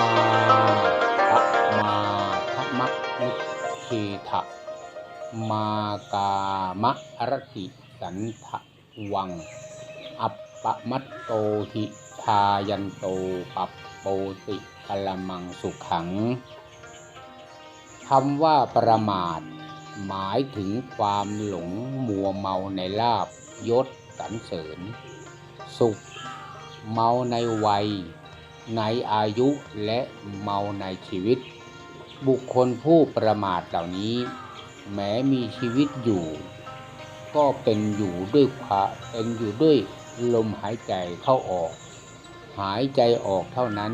มาพะมาพะมะนุเทะมากามะรติสันทะวัง อัปปะมัตโตหิทายันโตปัปโปติกลมังสุขังคำว่าประมาท หมายถึงความหลงมัวเมาในลาบยศสรรเสริญ สุข เมาในวัย ในอายุและเมาในชีวิต บุคคลผู้ประมาทเหล่านี้ แม้มีชีวิตอยู่ ก็เป็นอยู่ด้วยความเป็นอยู่ด้วยลมหายใจเข้าออก หายใจออกเท่านั้น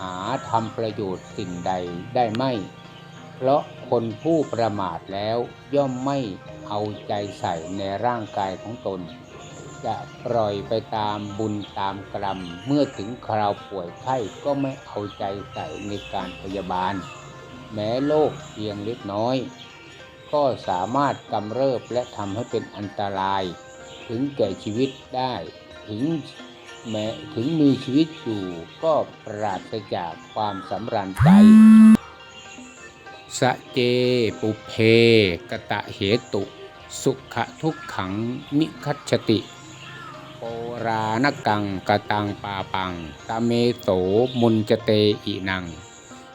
หาทำประโยชน์สิ่งใดได้ไม่ เพราะคนผู้ประมาทแล้วย่อมไม่เอาใจใส่ในร่างกายของตน จะปล่อยไปตามบุญตามกรรม เมื่อถึงคราวป่วยไข้ก็ไม่เอาใจใส่ในการพยาบาล แม้โรคเพียงเล็กน้อย ก็สามารถกำเริบและทำให้เป็นอันตราย ถึงแก่ชีวิตได้ถึงแม้ถึงมีชีวิตอยู่ก็ปราศจากความสำราญใจ สะเจปุเพกตะเหตุ สุขทุกขังนิคัจฉติ โปรานกังกตังปาปังตะเมโสมุนจเตอินัง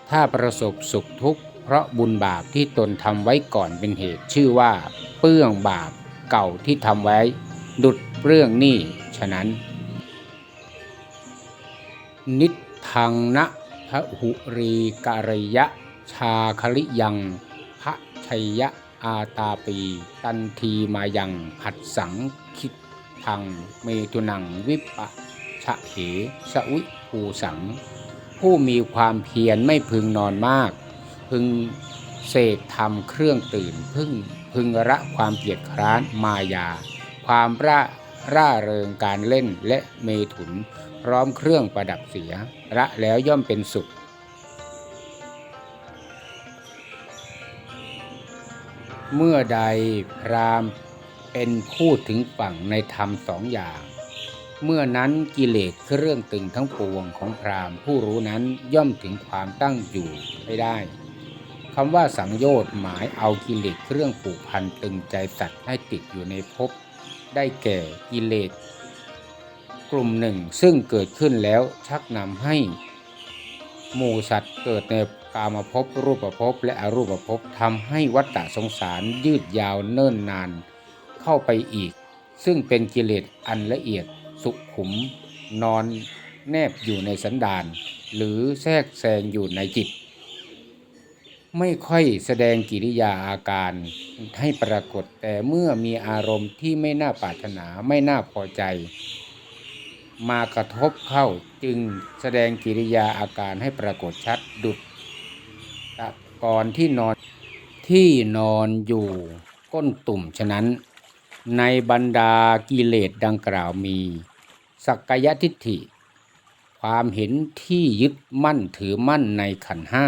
ถ้าประสบสุขทุกข์เพราะบุญบาปที่ตนทำไว้ก่อนเป็นเหตุชื่อว่า เปื้องบาปเก่าที่ทำไว้ ดุดเรื่องนี้ฉะนั้น นิทังนะพหุรีการยะ ชาคลิยังพระชัยยะอาตาปี ตันทีมายังหัดสัง ทังเมตุนังวิปะชะเหสวิภูสัง ผู้มีความเพียรไม่พึงนอนมาก พึงเสกทำเครื่องตื่น พึ่งพึงระความเกียจคร้านมายา ความร่าร่าเริงการเล่นและเมถุน พร้อมเครื่องประดับเสีย ระแล้วย่อมเป็นสุขเมื่อใดพรามณ์ เป็นผู้ถึงฝั่งในธรรมสองอย่าง เมื่อนั้นกิเลสเครื่องตึงทั้งปวงของพรามผู้รู้นั้นย่อมถึงความตั้งอยู่ไม่ได้คำว่าสังโยชน์หมายเอากิเลสเครื่องผูกพันตึงใจสัตว์ให้ติดอยู่ในภพได้แก่กิเลสกลุ่มหนึ่งซึ่งเกิดขึ้นแล้วชักนำให้หมู่สัตว์เกิดในกามภพรูปภพและอรูปภพทำให้วัฏฏะสงสารยืดยาวเนิ่นนาน เข้าไปอีก ซึ่งเป็นกิเลสอันละเอียดสุขขุม นอนแนบอยู่ในสันดาน หรือแทรกแซงอยู่ในจิต ไม่ค่อยแสดงกิริยาอาการให้ปรากฏแต่เมื่อมีอารมณ์ที่ไม่น่าปรารถนาไม่น่าพอใจ มากระทบเข้าจึงแสดงกิริยาอาการให้ปรากฏชัดดุดตะกอนที่นอนที่นอนอยู่ก้นตุ่มฉะนั้น ในบรรดากิเลสดังกล่าวมี สักกายทิฏฐิ ความเห็นที่ยึดมั่นถือมั่นในขันห้า